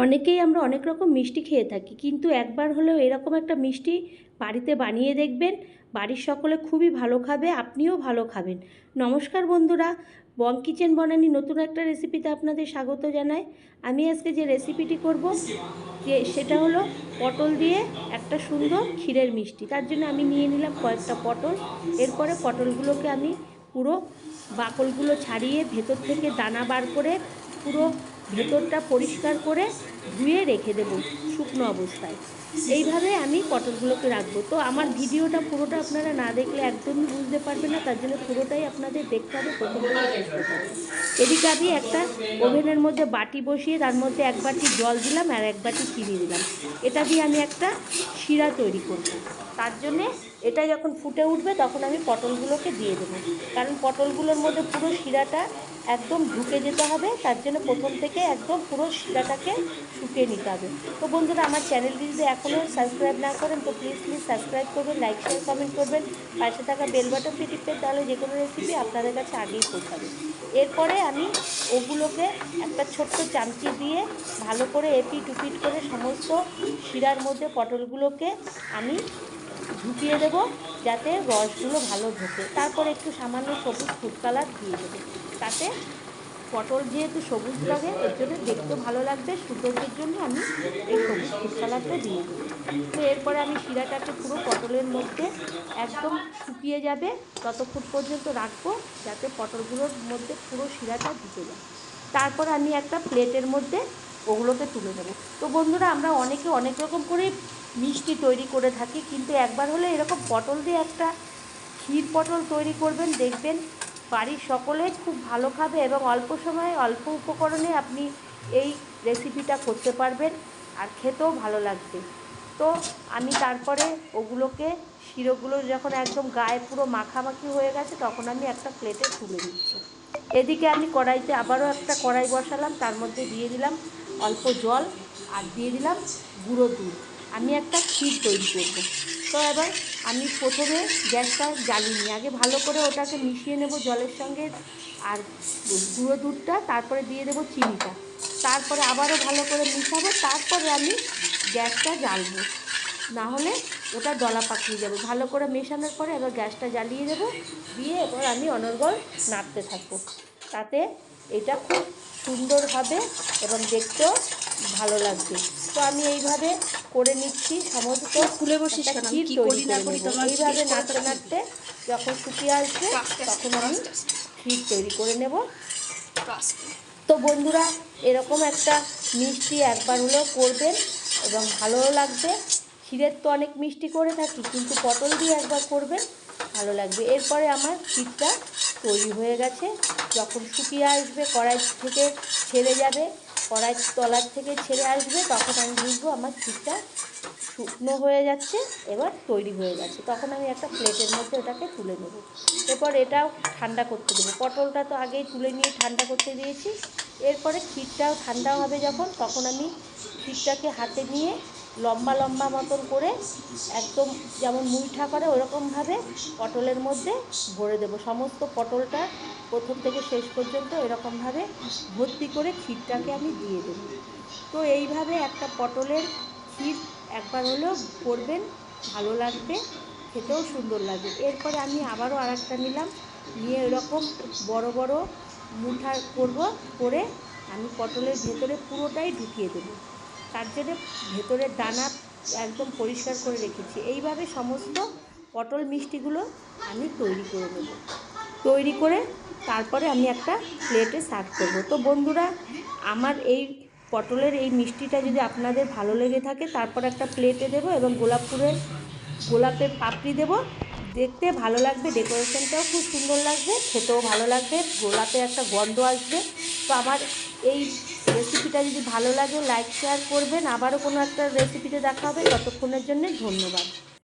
অনেকেই আমরা অনেক রকম মিষ্টি খেয়ে থাকি, কিন্তু একবার হলেও এরকম একটা মিষ্টি বাড়িতে বানিয়ে দেখবেন, বাড়ির সকলে খুবই ভালো খাবে, আপনিও ভালো খাবেন। নমস্কার বন্ধুরা, বং কিচেন বনানি নতুন একটা রেসিপিতে আপনাদের স্বাগত জানাই। আমি আজকে যে রেসিপিটি করব, যে সেটা হলো পটল দিয়ে একটা সুন্দর ক্ষীরের মিষ্টি। তার জন্য আমি নিয়ে নিলাম কয়েকটা পটল, এরপরে পটলগুলোকে আমি পুরো বাকলগুলো ছাড়িয়ে ভেতর থেকে দানা বার করে পুরো ভেতরটা পরিষ্কার করে ধুয়ে রেখে দেবো শুকনো অবস্থায়। এইভাবে আমি পটলগুলোকে রাখব। তো আমার ভিডিওটা পুরোটা আপনারা না দেখলে একদমই বুঝতে পারবেন না, তার জন্য পুরোটাই আপনাদের দেখতে হবে, প্রথম এদিকে আমি একটা ওভেনের মধ্যে বাটি বসিয়ে, তার মধ্যে এক বাটি জল দিলাম আর এক বাটি চিনি দিলাম। এটা দিয়ে আমি একটা শিরা তৈরি করব। তার জন্যে এটা যখন ফুটে উঠবে, তখন আমি পটলগুলোকে দিয়ে দেবো। কারণ পটলগুলোর মধ্যে পুরো শিরাটা একদম ঢুকে যেতে হবে, তার জন্য প্রথম থেকে একদম পুরো শিরাটাকে শুকিয়ে নিতে হবে। তো বন্ধুরা, আমার চ্যানেলটি যদি এখনও সাবস্ক্রাইব না করেন, তো প্লিজ প্লিজ সাবস্ক্রাইব করবেন লাইক শেয়ার কমেন্ট করবেন। পাশে থাকা বেল বাটনটি টিপবেন তাহলে যে কোনো রেসিপি আপনাদের কাছে আগেই পৌঁছাবে। এরপরে আমি ওগুলোকে একটা ছোট্ট চামচি দিয়ে ভালো করে এপিট উপিট করে সমস্ত শিরার মধ্যে পটলগুলোকে আমি ঢুকিয়ে দেবো, যাতে রসগুলো ভালো ঢোকে। তারপর একটু সামান্য সবুজ ফুড কালার দিয়ে দেবো। তাতে পটল যেহেতু সবুজ লাগে, এর জন্য দেখতে ভালো লাগবে। সৌন্দর্যের জন্য আমি এই সবুজ কালারটা দিয়ে দেবো। তো এরপরে আমি শিরাটাকে পুরো পটলের মধ্যে একদম শুকিয়ে যাবে। ততক্ষণ পর্যন্ত রাখব, যাতে পটলগুলোর মধ্যে পুরো শিরাটা ঢুকে যায়। তারপর আমি একটা প্লেটের মধ্যে ওগুলোকে তুলে নেব। তো বন্ধুরা, আমরা অনেকে অনেক রকম করে মিষ্টি তৈরি করে থাকি, কিন্তু একবার হলে এরকম পটল দিয়ে একটা ক্ষীর পটল তৈরি করবেন, দেখবেন বাড়ির সকলে খুব ভালো খাবে এবং অল্প সময়ে অল্প উপকরণে আপনি এই রেসিপিটা করতে পারবেন আর খেতেও ভালো লাগবে। তো আমি তারপরে ওগুলোকে শিরোগুলো যখন একদম গায়ে পুরো মাখামাখি হয়ে গেছে তখন আমি একটা প্লেটে তুলে দিচ্ছি এদিকে আমি কড়াইতে আবারও একটা কড়াই বসালাম, তার মধ্যে দিয়ে দিলাম অল্প জল আর দিয়ে দিলাম গুঁড়ো দুধ। আমি একটা ক্ষীর তৈরি করব। তো এবার আমি প্রথমে গ্যাসটা জ্বালিয়ে আগে ভালো করে ওটাকে মিশিয়ে নেব জলের সঙ্গে আর গুঁড়ো দুধটা, তারপরে দিয়ে দেবো চিনিটা। তারপরে আবারও ভালো করে মিশাবো, তারপরে আমি গ্যাসটা জ্বালবো। না হলে ওটা দলা পাকিয়ে যাবে। ভালো করে মেশানোর পরে এবার গ্যাসটা জ্বালিয়ে দেবো। দিয়ে এবার আমি অনর্গল নাড়তে থাকব। তাতে এটা খুব সুন্দর হবে এবং দেখতেও ভালো লাগবে। তো আমি এইভাবে করে নিচ্ছি সমস্ত খুলে? আমি ক্ষীর তৈরি করে এইভাবে নাড়তে নাড়তে যখন শুকিয়ে আসবে তখন আমি। ক্ষীর তৈরি করে নেব। তো বন্ধুরা এরকম একটা মিষ্টি একবার হলেও করবেন এবং ভালোও লাগবে। ক্ষীরের তো অনেক মিষ্টি করে থাকি কিন্তু পটল দিয়ে একবার করবেন ভালো লাগবে। এরপরে আমার ক্ষীরটা তৈরি হয়ে গেছে। যখন শুকিয়ে আসবে, কড়াই থেকে ছেড়ে যাবে, কড়াই তলার থেকে ছেড়ে আসবে, তখন আমি বুঝব আমার ক্ষীরটা শুকনো হয়ে যাচ্ছে, এবার তৈরি হয়ে গেছে। তখন আমি একটা প্লেটের মধ্যে ওটাকে তুলে নেব। এরপর এটাও ঠান্ডা করতে দেবো। পটলটা তো আগেই তুলে নিয়ে ঠান্ডা করতে দিয়েছি। এরপরে ক্ষীরটাও ঠান্ডা হবে যখন, তখন আমি ক্ষীরটাকে হাতে নিয়ে লম্বা লম্বা মতন করে একদম যেমন মুইঠা করে ওরকমভাবে পটলের মধ্যে ভরে দেবো। সমস্ত পটলটা প্রথম থেকে শেষ পর্যন্ত এরকমভাবে ভর্তি করে ক্ষীরটাকে আমি দিয়ে দেবো। তো এইভাবে একটা পটলের ক্ষীর একবার হলেও করবেন, ভালো লাগবে, খেতেও সুন্দর লাগবে। এরপরে আমি আবারও আর একটা নিলাম, নিয়ে এরকম বড় বড় মুঠা করব, করে আমি পটলের ভেতরে পুরোটাই ঢুকিয়ে দেবো। তার জন্য ভেতরের দানা একদম পরিষ্কার করে রেখেছি। এইভাবে সমস্ত পটল মিষ্টিগুলো আমি তৈরি করে নেব। তৈরি করে তারপরে আমি একটা প্লেটে সার্ভ করব। তো বন্ধুরা, আমার এই পটলের এই মিষ্টিটা যদি আপনাদের ভালো লেগে থাকে, তারপর একটা প্লেটে দেবো এবং গোলাপ ফুলের, গোলাপের পাপড়ি দেবো। দেখতে ভালো লাগবে ডেকোরেশনটাও খুব সুন্দর লাগবে, খেতেও ভালো লাগবে, গোলাপে একটা গন্ধ আসবে। তো আমার এই রেসিপিটা যদি ভালো লাগে লাইক শেয়ার করবেন। আবারও কোনো একটা রেসিপিতে দেখা হবে। ততক্ষণের জন্য ধন্যবাদ।